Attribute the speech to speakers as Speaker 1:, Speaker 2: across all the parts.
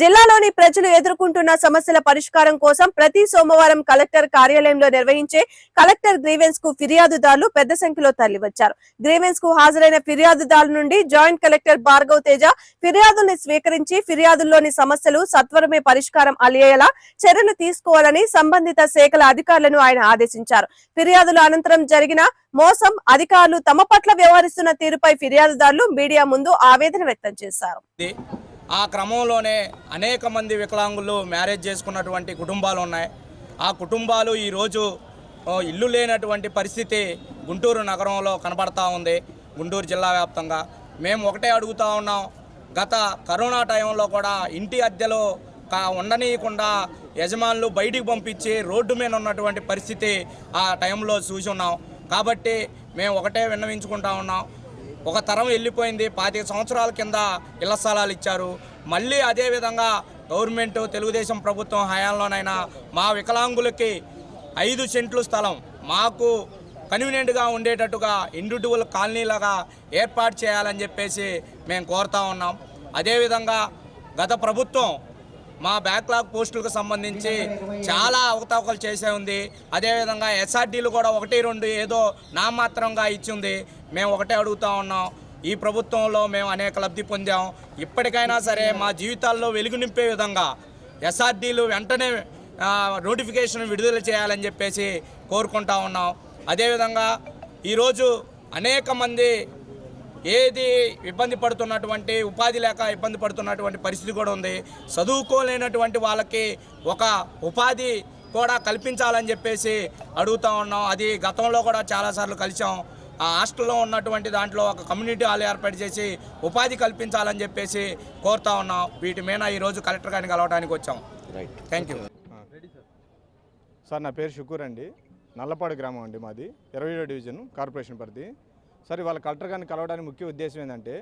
Speaker 1: జిల్లాలోని ప్రజలు ఎదుర్కొంటున్న సమస్యల పరిష్కారం కోసం ప్రతి సోమవారం కలెక్టర్ కార్యాలయంలో నిర్వహించే కలెక్టర్ గ్రీవెన్స్కు ఫిర్యాదుదారులు పెద్ద సంఖ్యలో తరలివచ్చారు. గ్రీవెన్స్కు హాజరైన ఫిర్యాదుదారుల నుండి జాయింట్ కలెక్టర్ భార్గవ్ తేజ ఫిర్యాదుల్ని స్వీకరించి ఫిర్యాదుల్లోని సమస్యలు సత్వరమే పరిష్కారం అలియేలా చర్యలు తీసుకోవాలని సంబంధిత శాఖల అధికారులను ఆయన ఆదేశించారు. ఫిర్యాదుల అనంతరం జరిగిన మోసం అధికారులు తమ పట్ల వ్యవహరిస్తున్న తీరుపై ఫిర్యాదుదారులు మీడియా ముందు ఆవేదన వ్యక్తం చేశారు.
Speaker 2: ఆ క్రమంలోనే అనేక మంది వికలాంగులు మ్యారేజ్ చేసుకున్నటువంటి కుటుంబాలు ఉన్నాయి. ఆ కుటుంబాలు ఈరోజు ఇల్లు లేనటువంటి పరిస్థితి గుంటూరు నగరంలో కనబడతా ఉంది గుంటూరు జిల్లా వ్యాప్తంగా. మేము ఒకటే అడుగుతా ఉన్నాం గత కరోనా టైంలో కూడా ఇంటి అద్దెలో కా ఉండనీయకుండా యజమానులు బయటికి పంపించి రోడ్డు మీద ఉన్నటువంటి పరిస్థితి ఆ టైంలో చూసి ఉన్నాం. కాబట్టి మేము ఒకటే విన్నవించుకుంటా ఉన్నాం ఒక తరం వెళ్ళిపోయింది. పాతిక సంవత్సరాల కింద ఇళ్ళ స్థలాలు ఇచ్చారు. మళ్ళీ అదేవిధంగా గవర్నమెంట్ తెలుగుదేశం ప్రభుత్వం హయాంలోనైనా మా వికలాంగులకి ఐదు సెంట్లు స్థలం మాకు కన్వీనియంట్గా ఉండేటట్టుగా ఇండివిజువల్ కాలనీలాగా ఏర్పాటు చేయాలని చెప్పేసి మేము కోరుతా ఉన్నాం. అదేవిధంగా గత ప్రభుత్వం మా బ్యాక్లాగ్ పోస్టులకు సంబంధించి చాలా అవకతవకలు చేసే ఉంది. అదేవిధంగా ఎస్ఆర్డీలు కూడా ఒకటి రెండు ఏదో నామాత్రంగా ఇచ్చింది మేము ఒకటే అడుగుతా ఉన్నాం. ఈ ప్రభుత్వంలో మేము అనేక లబ్ధి పొందాం. ఇప్పటికైనా సరే మా జీవితాల్లో వెలుగు నింపే విధంగా ఎస్ఆర్డీలు వెంటనే నోటిఫికేషన్ విడుదల చేయాలని చెప్పేసి కోరుకుంటా ఉన్నాం. అదేవిధంగా ఈరోజు అనేక మంది ఏది ఇబ్బంది పడుతున్నటువంటి ఉపాధి లేక ఇబ్బంది పడుతున్నటువంటి పరిస్థితి కూడా ఉంది. చదువుకోలేనటువంటి వాళ్ళకి ఒక ఉపాధి కూడా కల్పించాలని చెప్పేసి అడుగుతా ఉన్నాం. అది గతంలో కూడా చాలాసార్లు కలిసాం ఆ హాస్టల్లో ఉన్నటువంటి దాంట్లో ఒక కమ్యూనిటీ హాల్ ఏర్పాటు చేసి ఉపాధి కల్పించాలని చెప్పేసి కోరుతా ఉన్నాం. వీటి మీద ఈరోజు కలెక్టర్ గారిని కలవడానికి వచ్చాం. Thank you
Speaker 3: sir. నా పేరు షుకూర్ అండి. నల్లపాడు గ్రామం అండి మాది. ఇరవై డివిజన్ కార్పొరేషన్ పరిధి. సరే వాళ్ళ కలెక్టర్ గారిని కలవడానికి ముఖ్య ఉద్దేశం ఏంటంటే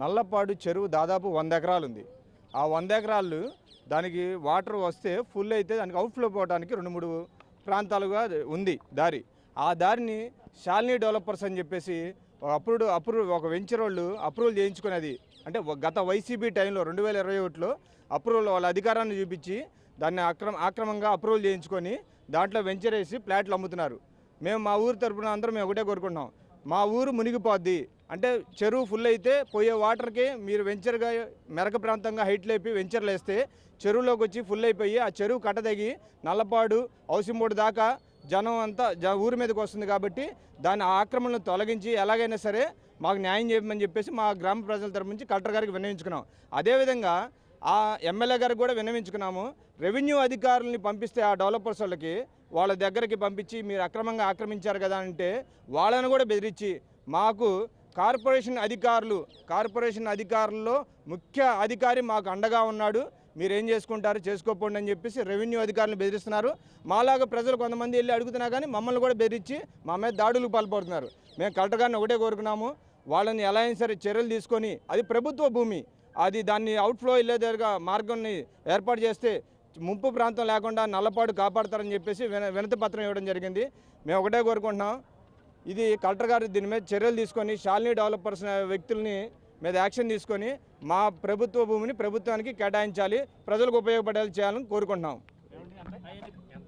Speaker 3: నల్లపాడు చెరువు దాదాపు వంద ఎకరాలు ఉంది. ఆ వంద ఎకరాలు దానికి వాటర్ వస్తే ఫుల్ అయితే దానికి అవుట్ఫ్లో పోవడానికి రెండు మూడు ప్రాంతాలుగా ఉంది దారి. ఆ దారిని శాలిని డెవలపర్స్ అని చెప్పేసి అప్రూవ్డ్ అప్రూవ్ ఒక వెంచర్ వాళ్ళు అప్రూవల్ చేయించుకునేది అంటే గత వైసీపీ టైంలో రెండు వేల ఇరవై ఒకటిలో అప్రూవల్ వాళ్ళ అధికారాన్ని చూపించి దాన్ని అక్రమ ఆక్రమంగా అప్రూవల్ చేయించుకొని దాంట్లో వెంచర్ వేసి ప్లాట్లు అమ్ముతున్నారు. మేము మా ఊరు తరపున అందరం మేము ఒకటే కోరుకుంటున్నాం. మా ఊరు మునిగిపోద్ది. అంటే చెరువు ఫుల్ అయితే పోయే వాటర్కి మీరు వెంచర్గా మెరక ప్రాంతంగా హైట్ లేపి వెంచర్లు వేస్తే చెరువులోకి వచ్చి ఫుల్ అయిపోయి ఆ చెరువు కట్టదగి నల్లపాడు హౌసింబోర్డు దాకా జనం అంతా జ ఊరి మీదకి వస్తుంది కాబట్టి దాని ఆక్రమణను తొలగించి ఎలాగైనా సరే మాకు న్యాయం చేయమని చెప్పేసి మా గ్రామ ప్రజల తరపు నుంచి కలెక్టర్ గారికి విన్నవించుకున్నాం. అదేవిధంగా ఆ ఎమ్మెల్యే గారికి కూడా విన్నవించుకున్నాము. రెవెన్యూ అధికారులని పంపిస్తే ఆ డెవలపర్స్ వాళ్ళకి వాళ్ళ దగ్గరికి పంపించి మీరు అక్రమంగా ఆక్రమించారు కదా అంటే వాళ్ళని కూడా బెదిరించి మాకు కార్పొరేషన్ అధికారులు కార్పొరేషన్ అధికారుల్లో ముఖ్య అధికారి మాకు అండగా ఉన్నాడు. మీరేం చేసుకుంటారు? చేసుకోపోండి అని చెప్పేసి రెవెన్యూ అధికారులు బెదిరిస్తున్నారు. మాలాగా ప్రజలు కొంతమంది వెళ్ళి అడుగుతున్నా కానీ మమ్మల్ని కూడా బెదిరించి మా మీద దాడులకు పాల్పడుతున్నారు. మేము కలెక్టర్ గారిని ఒకటే కోరుకున్నాము. వాళ్ళని ఎలా అయినా సరే చర్యలు తీసుకొని అది ప్రభుత్వ భూమి. అది దాన్ని అవుట్ఫ్లో వెళ్ళేదారుగా మార్గాన్ని ఏర్పాటు చేస్తే ముంపు ప్రాంతం లేకుండా నల్లపాడు కాపాడతారని చెప్పేసి విన వినతి పత్రం ఇవ్వడం జరిగింది. మేము ఒకటే కోరుకుంటున్నాం. ఇది కలెక్టర్ గారు దీని మీద చర్యలు తీసుకొని శాలిని డెవలపర్స్ వ్యక్తుల్ని మీద యాక్షన్ తీసుకొని మా ప్రభుత్వ భూమిని ప్రభుత్వానికి కేటాయించాలి ప్రజలకు ఉపయోగపడేలా చేయాలని కోరుకుంటున్నాం.